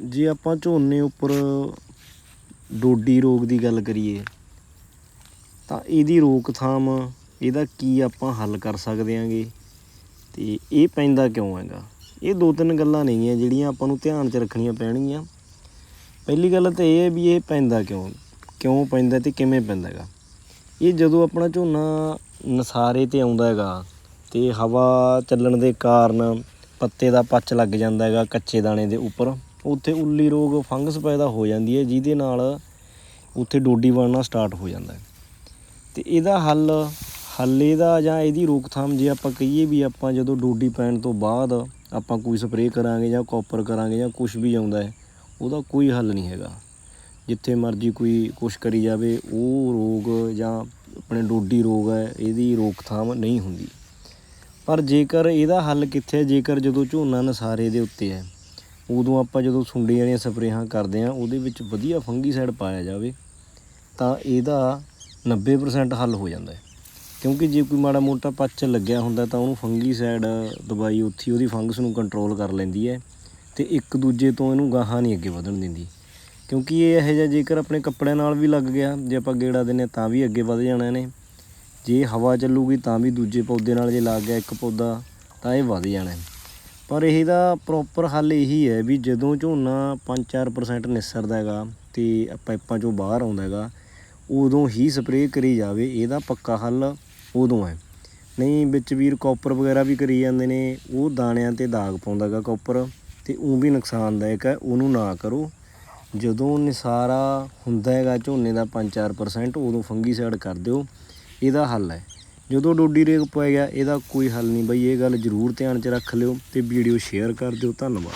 ਜੇ ਆਪਾਂ ਝੋਨੇ ਉੱਪਰ ਡੋਡੀ ਰੋਗ ਦੀ ਗੱਲ ਕਰੀਏ, ਤਾਂ ਇਹਦੀ ਰੋਕਥਾਮ ਇਹਦਾ ਕੀ ਆਪਾਂ ਹੱਲ ਕਰ ਸਕਦੇ ਆਂਗੇ ਤੇ ਇਹ ਪੈਂਦਾ ਕਿਉਂ ਹੈਗਾ? ਇਹ ਦੋ ਤਿੰਨ ਗੱਲਾਂ ਨਹੀਂ ਹੈ ਜਿਹੜੀਆਂ ਆਪਾਂ ਨੂੰ ਧਿਆਨ 'ਚ ਰੱਖਣੀਆਂ ਪੈਣਗੀਆਂ। ਪਹਿਲੀ ਗੱਲ ਤਾਂ ਇਹ ਹੈ ਵੀ ਇਹ ਪੈਂਦਾ ਕਿਉਂ? ਕਿਉਂ ਪੈਂਦਾ ਤੇ ਕਿਵੇਂ ਪੈਂਦਾ ਹੈਗਾ? ਇਹ ਜਦੋਂ ਆਪਣਾ ਝੋਨਾ ਨਸਾਰੇ ਤੇ ਆਉਂਦਾ ਹੈਗਾ ਤੇ ਹਵਾ ਚੱਲਣ ਦੇ ਕਾਰਨ ਪੱਤੇ ਦਾ ਪੱਚ ਲੱਗ ਜਾਂਦਾ ਹੈਗਾ ਕੱਚੇ ਦਾਣੇ ਦੇ ਉੱਪਰ। ਉੱਥੇ ਉੱਲੀ ਰੋਗ ਫੰਗਸ ਪੈਦਾ ਹੋ ਜਾਂਦੀ ਹੈ, ਜਿਹਦੇ ਨਾਲ ਉੱਥੇ ਡੋਡੀ ਬਣਨਾ ਸਟਾਰਟ ਹੋ ਜਾਂਦਾ ਹੈ। ਤੇ ਇਹਦਾ ਹੱਲ ਹੱਲ ਇਹਦਾ ਜਾਂ ਇਹਦੀ ਰੋਕਥਾਮ ਜੇ ਆਪਾਂ ਕਹੀਏ ਵੀ ਆਪਾਂ ਜਦੋਂ ਡੋਡੀ ਪੈਣ ਤੋਂ ਬਾਅਦ ਆਪਾਂ ਕੋਈ ਸਪਰੇਅ ਕਰਾਂਗੇ ਜਾਂ ਕਾਪਰ ਕਰਾਂਗੇ ਜਾਂ ਕੁਝ ਵੀ ਆਉਂਦਾ ਹੈ, ਉਹਦਾ ਕੋਈ ਹੱਲ ਨਹੀਂ ਹੈਗਾ। ਜਿੱਥੇ ਮਰਜ਼ੀ ਕੋਈ ਕੁਛ ਕਰੀ ਜਾਵੇ, ਉਹ ਰੋਗ ਜਾਂ ਆਪਣੇ ਡੋਡੀ ਰੋਗ ਹੈ, ਇਹਦੀ ਰੋਕਥਾਮ ਨਹੀਂ ਹੁੰਦੀ। ਪਰ ਜੇਕਰ ਇਹਦਾ ਹੱਲ ਕਿੱਥੇ ਜੇਕਰ ਜਦੋਂ ਝੋਨਾ ਨਸਾਰੇ ਦੇ ਉੱਤੇ ਹੈ ਉਦੋਂ ਆਪਾਂ ਜਦੋਂ ਸੁੰਡੀ ਵਾਲੀਆਂ ਸਪਰੇਹਾਂ ਕਰਦੇ ਆ ਉਹਦੇ ਵਿੱਚ ਵਧੀਆ ਫੰਗੀਸਾਈਡ ਪਾਇਆ ਜਾਵੇ, ਤਾਂ ਇਹਦਾ 90% ਹੱਲ ਹੋ ਜਾਂਦਾ ਹੈ। ਕਿਉਂਕਿ ਜੇ ਕੋਈ ਮਾੜਾ ਮੋਟਾ ਪੱਚ ਲੱਗਿਆ ਹੁੰਦਾ, ਤਾਂ ਉਹਨੂੰ ਫੰਗੀਸਾਈਡ ਦਵਾਈ ਉੱਥੇ ਉਹਦੀ ਫੰਗਸ ਨੂੰ ਕੰਟਰੋਲ ਕਰ ਲੈਂਦੀ ਹੈ ਤੇ ਇੱਕ ਦੂਜੇ ਤੋਂ ਇਹਨੂੰ ਗਾਹਾਂ ਨਹੀਂ ਅੱਗੇ ਵਧਣ ਦਿੰਦੀ। ਕਿਉਂਕਿ ਇਹ ਇਹੋ ਜਿਹਾ ਜੇਕਰ ਆਪਣੇ ਕੱਪੜਿਆਂ ਨਾਲ ਵੀ ਲੱਗ ਗਿਆ, ਜੇ ਆਪਾਂ ਗੇੜਾ ਦਿੰਨੇ ਤਾਂ ਵੀ ਅੱਗੇ ਵਧ ਜਾਣਾ ਨੇ ਜੇ ਹਵਾ ਚੱਲੂਗੀ, ਤਾਂ ਵੀ ਦੂਜੇ ਪੌਦੇ ਨਾਲ ਜੇ ਲੱਗ ਗਿਆ ਇੱਕ ਪੌਦਾ, ਤਾਂ ਇਹ ਵਧ ਜਾਣਾ ਪਰ ਇਹਦਾ ਪ੍ਰੋਪਰ ਹੱਲ ਇਹੀ ਹੈ ਵੀ ਜਦੋਂ ਝੋਨਾ 5-4% ਨਿਸਰਦਾ ਹੈਗਾ ਤੇ ਪਾਈਪਾਂ ਚੋਂ ਬਾਹਰ ਆਉਂਦਾ ਹੈਗਾ, ਉਦੋਂ ਹੀ ਸਪਰੇਅ ਕਰੀ ਜਾਵੇ, ਇਹਦਾ ਪੱਕਾ ਹੱਲ ਉਦੋਂ ਹੈ। ਨਹੀਂ, ਵਿੱਚ ਵੀਰ ਕਾਪਰ ਵਗੈਰਾ ਵੀ ਕਰੀ ਜਾਂਦੇ ਨੇ, ਉਹ ਦਾਣਿਆਂ ਤੇ ਦਾਗ ਪਾਉਂਦਾ ਹੈਗਾ ਕਾਪਰ ਤੇ ਉਹ ਵੀ ਨੁਕਸਾਨਦਾਇਕ ਹੈ, ਉਹਨੂੰ ਨਾ ਕਰੋ। ਜਦੋਂ ਨਿਸਾਰਾ ਹੁੰਦਾ ਹੈਗਾ ਝੋਨੇ ਦਾ 5-4% ਉਦੋਂ ਫੰਗੀਸਾਈਡ ਕਰ ਦਿਓ, ਇਹਦਾ ਹੱਲ ਹੈ। ਜਦੋਂ ਡੋਡੀ ਰੇਗ ਪੈ ਗਿਆ, ਇਹਦਾ ਕੋਈ ਹੱਲ ਨਹੀਂ ਬਈ, ਇਹ ਗੱਲ ਜ਼ਰੂਰ ਧਿਆਨ 'ਚ ਰੱਖ ਲਿਓ ਅਤੇ ਵੀਡੀਓ ਸ਼ੇਅਰ ਕਰ ਦਿਓ, ਧੰਨਵਾਦ।